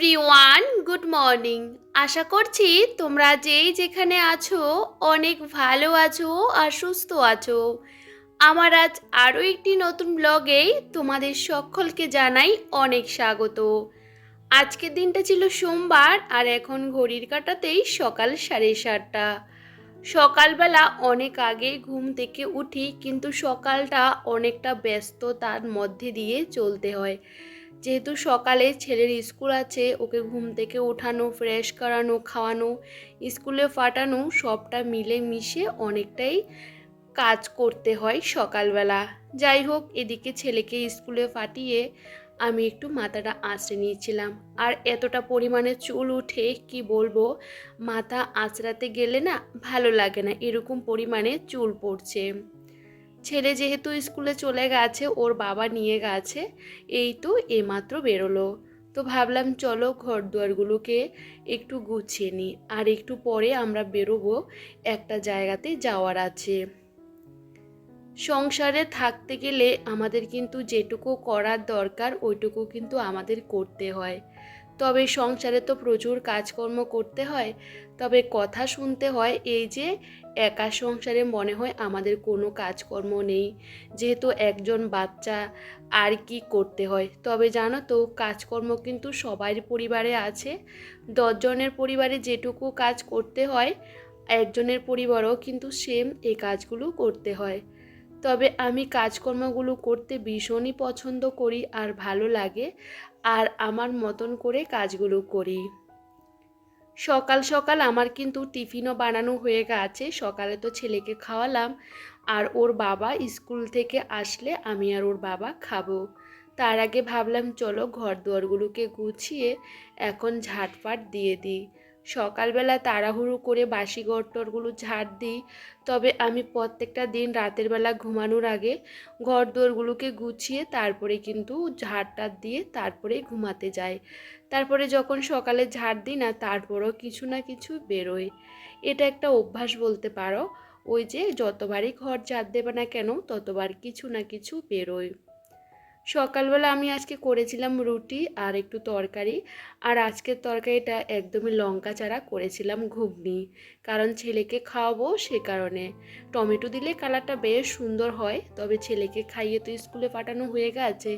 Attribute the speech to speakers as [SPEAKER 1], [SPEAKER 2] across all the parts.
[SPEAKER 1] Everyone good morning আশা করছি তোমরা যেই যেখানে আছো অনেক ভালো আছো আর সুস্থ আছো। আমার আজ আরও একটি নতুন ব্লগে তোমাদের সকলকে জানাই অনেক স্বাগত। আজকের দিনটা ছিল সোমবার আর এখন ঘড়ির কাটাতেই সকাল সাড়ে সাতটা। সকালবেলা অনেক আগে ঘুম থেকে উঠি, কিন্তু সকালটা অনেকটা ব্যস্ততার মধ্যে দিয়ে চলতে হয়। যেহেতু সকালে ছেলের স্কুল আছে, ওকে ঘুম থেকে ওঠানো ফ্রেশ করানো, খাওয়ানো, স্কুলে ফাটানো, সবটা মিলে মিশে অনেকটাই কাজ করতে হয় সকালবেলা। যাই হোক, এদিকে ছেলেকে স্কুলে ফাটিয়ে আমি একটু মাথাটা আঁচড়ে নিয়েছিলাম। আর এতটা পরিমাণে চুল উঠে কি বলব, মাথা আঁচড়াতে গেলে না ভালো লাগে না, এরকম পরিমাণে চুল পড়ছে। ছেলে যেহেতু স্কুলে চলে গেছে, ওর বাবা নিয়ে গেছে, এই তো এমাত্র বেরোলো। তো ভাবলাম চলো ঘর দুয়ারগুলোকে একটু গুছিয়ে নিই। আর একটু পরে আমরা বেরোবো, একটা জায়গাতে যাওয়ার আছে। সংসারে থাকতে গেলে আমাদের কিন্তু যেটুকু করার দরকার, ওইটুকু কিন্তু আমাদের করতে হয়। তবে সংসারে তো প্রচুর কাজকর্ম করতে হয়। তবে কথা শুনতে হয় এই যে, একা সংসারে মনে হয় আমাদের কোনো কাজকর্ম নেই। যেহেতু একজন বাচ্চা, আর কি করতে হয়? তবে জানো তো, কাজকর্ম কিন্তু সবার পরিবারে আছে। দশজনের পরিবারে যেটুকু কাজ করতে হয়, একজনের পরিবারও কিন্তু সেম এই কাজগুলো করতে হয়। তবে আমি কাজকর্মগুলো করতে ভীষণই পছন্দ করি আর ভালো লাগে আর আমার মতন করে কাজগুলো করি। সকাল সকাল আমার কিন্তু টিফিনও বানানো হয়ে গেছে, সকালে তো ছেলেকে খাওয়ালাম আর ওর বাবা স্কুল থেকে আসলে আমি আর ওর বাবা খাব। তার আগে ভাবলাম, চলো ঘর দুয়ারগুলোকে গুছিয়ে এখন ঝাটপাট দিয়ে দিই। সকালবেলা তাড়াহুড়ো করে বাসি গড়টরগুলো ঝাড় দিই। তবে আমি প্রত্যেকটা দিন রাতের বেলা ঘুমানোর আগে ঘর দোরগুলোকে গুছিয়ে তারপরে কিন্তু ঝাড়টা দিয়ে তারপরে ঘুমাতে যাই। তারপরে যখন সকালে ঝাড় দিই না, তারপরও কিছু না কিছু বেরোয়। এটা একটা অভ্যাস বলতে পারো। ওই যে যতবারই ঘর ঝাড় দেবে না কেন, ততবার কিছু না কিছু বেরোয়। সকালবেলা আমি আজকে করেছিলাম রুটি আর একটু তরকারি। আর আজকের তরকারিটা একদমই লঙ্কা চারা করেছিলাম ঘুগনি। কারণ ছেলেকে খাওয়াবো সে কারণে। টমেটো দিলে কালারটা বেশ সুন্দর হয়, তবে ছেলেকে খাইয়ে তো স্কুলে পাঠানো হয়ে গেছে।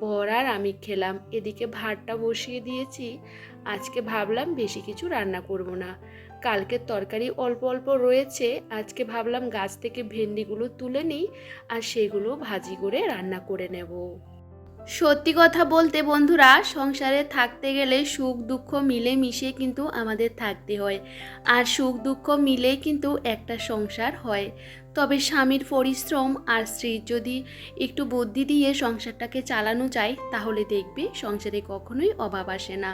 [SPEAKER 1] বর আর আমি খেলাম। এদিকে ভাতটা বসিয়ে দিয়েছি। আজকে ভাবলাম বেশি কিছু রান্না করব না। কালকের তরকারি অল্প অল্প রয়েছে, আজকে ভাবলাম গাছ থেকে ভেন্ডিগুলো তুলে নিই আর সেগুলো ভাজি করে রান্না করে নেব। সত্যি কথা বলতে বন্ধুরা, সংসারে থাকতে গেলে সুখ দুঃখ মিলে মিশে কিন্তু আমাদের থাকতে হয়। আর সুখ দুঃখ মিলে কিন্তু একটা সংসার হয়। তবে স্বামীর পরিশ্রম আর স্ত্রীর যদি একটু বুদ্ধি দিয়ে সংসারটাকে চালানো যায়, তাহলে দেখবে সংসারে কখনোই অভাব আসে না।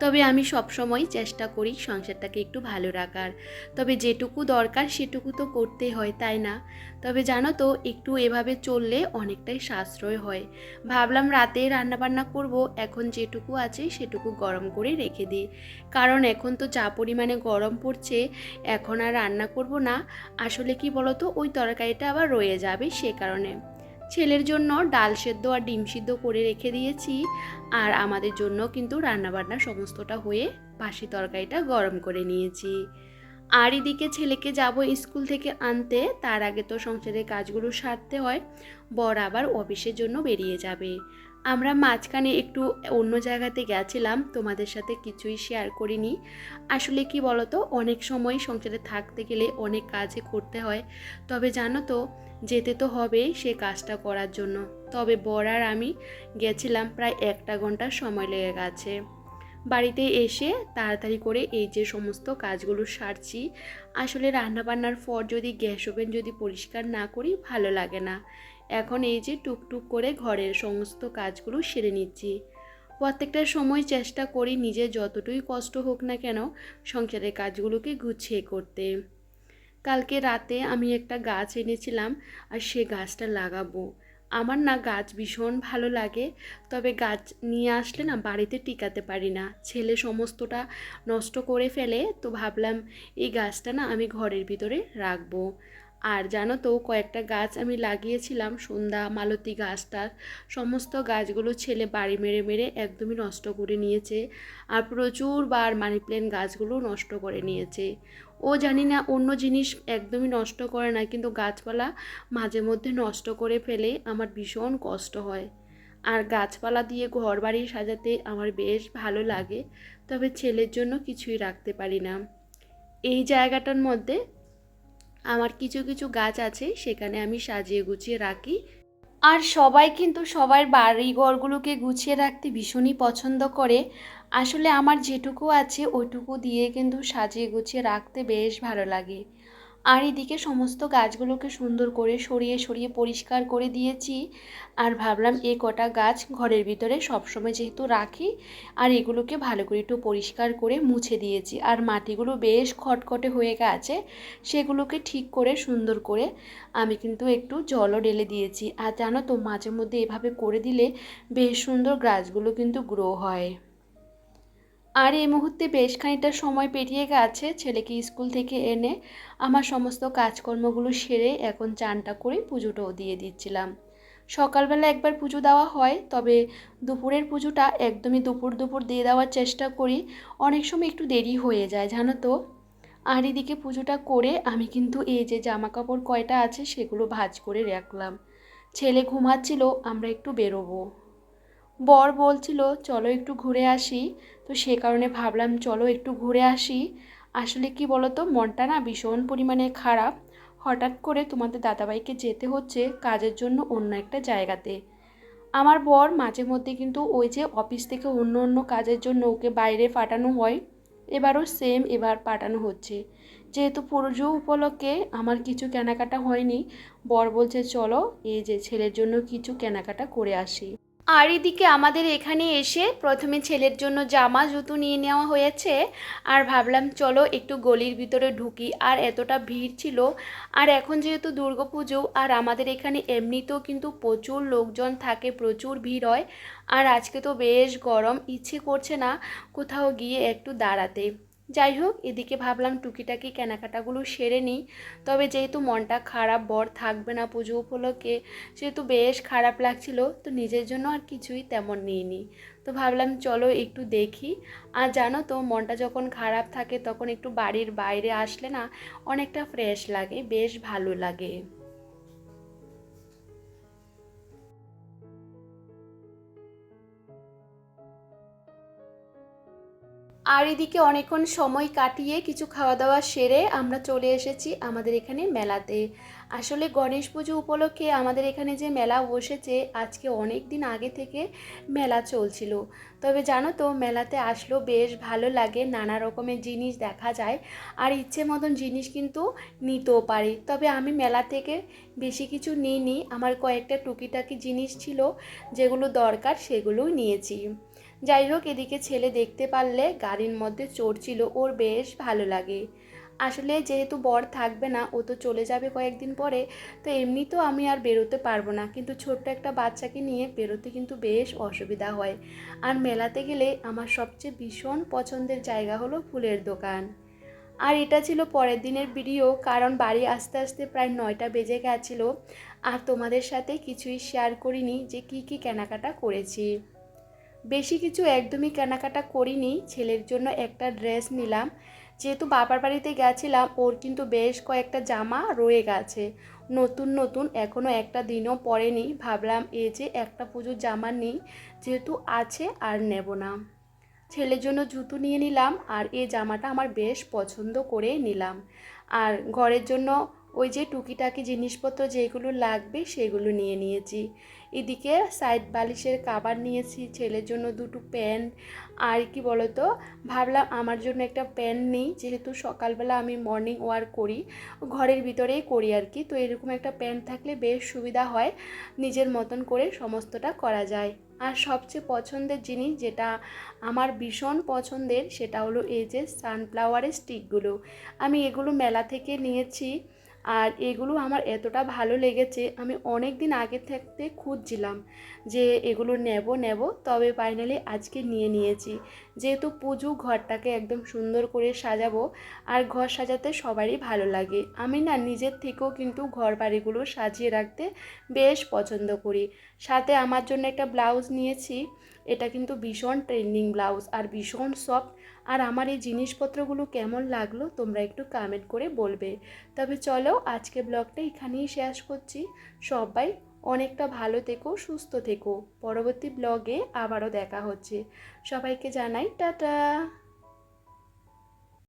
[SPEAKER 1] তবে আমি সবসময় চেষ্টা করি সংসারটাকে একটু ভালো রাখার। তবে যেটুকু দরকার সেটুকু তো করতে হয়, তাই না? তবে জানো তো, একটু এভাবে চললে অনেকটাই সাশ্রয় হয়। ভাবলাম রাতে রান্নাবান্না করব, এখন যেটুকু আছে সেটুকু গরম করে রেখে দিই। কারণ এখন তো যা পরিমাণে গরম পড়ছে, এখন আর রান্না করব না। আসলে কি বলতো, ওই তরকারিটা আবার রয়ে যাবে সে কারণে। ছেলের জন্য ডাল সেদ্ধ আর ডিম সিদ্ধ করে রেখে দিয়েছি। আর আমাদের জন্য কিন্তু রান্নাবান্না সমস্তটা হয়ে বাসি তরকারিটা গরম করে নিয়েছি। আর এদিকে ছেলেকে যাব স্কুল থেকে আনতে, তার আগে তো সংসারের কাজগুলো সারতে হয়। বর আবার অফিসের জন্য বেরিয়ে যাবে। আমরা মাঝখানে একটু অন্য জায়গাতে গেছিলাম, তোমাদের সাথে কিছুই শেয়ার করিনি। আসলে কি বলতো, অনেক সময় সংসারে থাকতে গেলে অনেক কাজে করতে হয়। তবে জানো তো, যেতে তো হবে সে কাজটা করার জন্য। তবে বর আর আমি গেছিলাম প্রায় একটা ঘণ্টার সময় লেগে গেছে। বাড়িতে এসে তাড়াতাড়ি করে এই যে সমস্ত কাজগুলো সারছি। আসলে রান্নাবান্নার পর যদি গ্যাস ওভেন যদি পরিষ্কার না করি, ভালো লাগে না। এখন এই যে টুকটুক করে ঘরের সমস্ত কাজগুলো সেরে নিচ্ছি। প্রত্যেকটা সময় চেষ্টা করি নিজে যতটুই কষ্ট হোক না কেন সংসারের কাজগুলোকে গুছিয়ে করতে। কালকে রাতে আমি একটা গাছ এনেছিলাম আর সে গাছটা লাগাবো। আমার না গাছ ভীষণ ভালো লাগে, তবে গাছ নিয়ে আসলে না বাড়িতে টিকাতে পারি না। ছেলে সমস্তটা নষ্ট করে ফেলে, তো ভাবলাম এই গাছটা না আমি ঘরের ভিতরে রাখব। আর জানো তো, কয়েকটা গাছ আমি লাগিয়েছিলাম, সন্ধ্যা, মালতী গাছটার সমস্ত গাছগুলো ছেলে বাড়ি মেরে মেরে একদমই নষ্ট করে নিয়েছে আর প্রচুর বার মানি প্ল্যান্ট গাছগুলো নষ্ট করে নিয়েছে। ও জানি না, অন্য জিনিস একদমই নষ্ট করে না, কিন্তু গাছপালা মাঝে মধ্যে নষ্ট করে ফেলে আমার ভীষণ কষ্ট হয়। আর গাছপালা দিয়ে ঘর বাড়ি সাজাতে আমার বেশ ভালো লাগে, তবে ছেলের জন্য কিছুই রাখতে পারি না। এই জায়গাটার মধ্যে আমার কিছু কিছু গাছ আছে, সেখানে আমি সাজিয়ে গুছিয়ে রাখি। আর সবাই কিন্তু সবার বাড়ি ঘরগুলোকে গুছিয়ে রাখতে ভীষণই পছন্দ করে। আসলে আমার যেটুকু আছে ওইটুকু দিয়ে কিন্তু সাজিয়ে গুছিয়ে রাখতে বেশ ভালো লাগে। আর এদিকে সমস্ত গাছগুলোকে সুন্দর করে সরিয়ে সরিয়ে পরিষ্কার করে দিয়েছি। আর ভাবলাম এই কটা গাছ ঘরের ভিতরে সবসময় যেহেতু রাখি, আর এগুলোকে ভালো করে একটু পরিষ্কার করে মুছে দিয়েছি। আর মাটিগুলো বেশ খটখটে হয়ে গেছে, সেগুলোকে ঠিক করে, সুন্দর করে আমি কিন্তু একটু জলও ঢেলে দিয়েছি। আর জানো তো মাঝে মধ্যে এভাবে করে দিলে বেশ সুন্দর গাছগুলো কিন্তু গ্রো হয়। আর এই মুহূর্তে বেশ খানিকটা সময় পেরিয়ে গেছে ছেলেকে স্কুল থেকে এনে আমার সমস্ত কাজকর্মগুলো সেরে এখন চানটা করে পুজোটাও দিয়ে দিচ্ছিলাম। সকালবেলা একবার পুজো দেওয়া হয়, তবে দুপুরের পুজোটা একদমই দুপুর দুপুর দিয়ে দেওয়ার চেষ্টা করি। অনেক সময় একটু দেরি হয়ে যায়, জানো তো? আর এদিকে পুজোটা করে আমি কিন্তু এই যে জামা কাপড় কয়টা আছে সেগুলো ভাজ করে রাখলাম। ছেলে ঘুমাচ্ছিল, আমরা একটু বেরোবো। বর বলছিল, চলো একটু ঘুরে আসি। তো সে কারণে ভাবলাম, চলো একটু ঘুরে আসি। আসলে কি বলো তো মনটা না ভীষণ পরিমাণে খারাপ। হঠাৎ করে তোমাদের দাদাভাইকে যেতে হচ্ছে কাজের জন্য অন্য একটা জায়গাতে। আমার বর মাঝে মধ্যে কিন্তু ওই যে অফিস থেকে অন্য অন্য কাজের জন্য ওকে বাইরে পাঠানো হয়। এবারও সেম এবার পাঠানো হচ্ছে। যেহেতু পুজো উপলক্ষে আমার কিছু কেনাকাটা হয়নি, বর বলছে, চলো এই যে ছেলের জন্য কিছু কেনাকাটা করে আসি। আর এদিকে আমাদের এখানে এসে প্রথমে ছেলের জন্য জামা, জুতো নিয়ে নেওয়া হয়েছে। আর ভাবলাম, চলো একটু গলির ভিতরে ঢুকি। আর এতটা ভিড় ছিল। আর এখন যেহেতু দুর্গাপুজো, আর আমাদের এখানে এমনিতেও কিন্তু প্রচুর লোকজন থাকে, প্রচুর ভিড় হয়। আর আজকে তো বেশ গরম, ইচ্ছে করছে না কোথাও গিয়ে একটু দাঁড়াতে। যাই হোক এদিকে ভাবলাম টুকিটাকি কেনাকাটাগুলো সেরে নিই। তবে যেহেতু মনটা খারাপ, বর থাকবে না পুজো উপলক্ষে, সেহেতু বেশ খারাপ লাগছিল, তো নিজের জন্য আর কিছুই তেমন নিইনি। তো ভাবলাম চলো একটু দেখি। আর জানো তো, মনটা যখন খারাপ থাকে, তখন একটু বাড়ির বাইরে আসলে না, অনেকটা ফ্রেশ লাগে, বেশ ভালো লাগে। আর এদিকে অনেকক্ষণ সময় কাটিয়ে কিছু খাওয়া দাওয়া সেরে আমরা চলে এসেছি আমাদের এখানে মেলাতে। আসলে গণেশ পুজো উপলক্ষে আমাদের এখানে যে মেলা বসেছে, আজকে অনেক দিন আগে থেকে মেলা চলছিল। তবে জানো তো, মেলাতে আসলেও বেশ ভালো লাগে, নানা রকমের জিনিস দেখা যায়। আর ইচ্ছে মতন জিনিস কিন্তু নিতেও পারি। তবে আমি মেলা থেকে বেশি কিছু নিইনি। আমার কয়েকটা টুকিটাকি জিনিস ছিল, যেগুলো দরকার সেগুলোও নিয়েছি। যাই হোক, এদিকে ছেলে দেখতে পারলে গাড়ির মধ্যে চড়ছিল, ওর বেশ ভালো লাগে। আসলে যেহেতু বর থাকবে না, ও তো চলে যাবে কয়েকদিন পরে, তো এমনি তো আমি আর বেরোতে পারব না। কিন্তু ছোট্ট একটা বাচ্চাকে নিয়ে বেরোতে কিন্তু বেশ অসুবিধা হয়। আর মেলাতে গেলে আমার সবচেয়ে ভীষণ পছন্দের জায়গা হলো ফুলের দোকান। আর এটা ছিল পরের দিনের ভিডিও, কারণ বাড়ি আসতে আসতে প্রায় নয়টা বেজে গেছিল। আর তোমাদের সাথে কিছুই শেয়ার করিনি যে কি কি কেনাকাটা করেছি। বেশি কিছু একদমই কেনাকাটা করিনি। ছেলের জন্য একটা ড্রেস নিলাম। যেহেতু বাবার বাড়িতে গেছিলাম, ওর কিন্তু বেশ কয়েকটা জামা রয়ে গেছে। নতুন নতুন এখনও একটা দিনও পরেনি ভাবলাম এই যে একটা পুজোর জামা নিই, যেহেতু আছে আর নেব না। ছেলের জন্য জুতো নিয়ে নিলাম আর এই জামাটা আমার বেশ পছন্দ করে নিলাম। আর ঘরের জন্য ওই যে টুকিটাকি জিনিসপত্র যেগুলো লাগবে সেগুলো নিয়ে নিয়েছি। এদিকে সাইড বালিশের কাবার নিয়েছি, ছেলের জন্য দুটো প্যান্ট আর কি বলতো, ভাবলাম আমার জন্য একটা প্যান্ট নিই, যেহেতু সকালবেলা আমি মর্নিং ওয়ার্ক করি, ঘরের ভিতরেই করি আর কি, তো এরকম একটা প্যান্ট থাকলে বেশ সুবিধা হয়, নিজের মতন করে সমস্তটা করা যায়। আর সবচেয়ে পছন্দের জিনিস যেটা আমার ভীষণ পছন্দের, সেটা হলো এই যে সানফ্লাওয়ারের স্টিকগুলো আমি এগুলো মেলা থেকে নিয়েছি আর এগুলো আমার এতটা ভালো লেগেছে, আমি অনেক দিন আগে থাকতে খুঁজছিলাম যে এগুলো নেব নেব, তবে ফাইনালি আজকে নিয়ে নিয়েছি। যেহেতু পুজো ঘরটাকে একদম সুন্দর করে সাজাবো, আর ঘর সাজাতে সবারই ভালো লাগে। আমি না নিজের থেকেও কিন্তু ঘর বাড়িগুলো সাজিয়ে রাখতে বেশ পছন্দ করি। সাথে আমার জন্য একটা ব্লাউজ নিয়েছি এটা কিন্তু ভীষণ ট্রেন্ডিং ব্লাউজ আর ভীষণ সফট আর আমার এই জিনিসপত্রগুলো কেমন লাগল তোমরা একটু কমেন্ট করে বলবে। তবে চলো আজকে ব্লগটা এখানেই শেষ করছি। সবাই অনেকটা ভালো থেকো, সুস্থ থেকো। পরবর্তী ব্লগে আবারও দেখা হচ্ছে। সবাইকে জানাই, টাটা!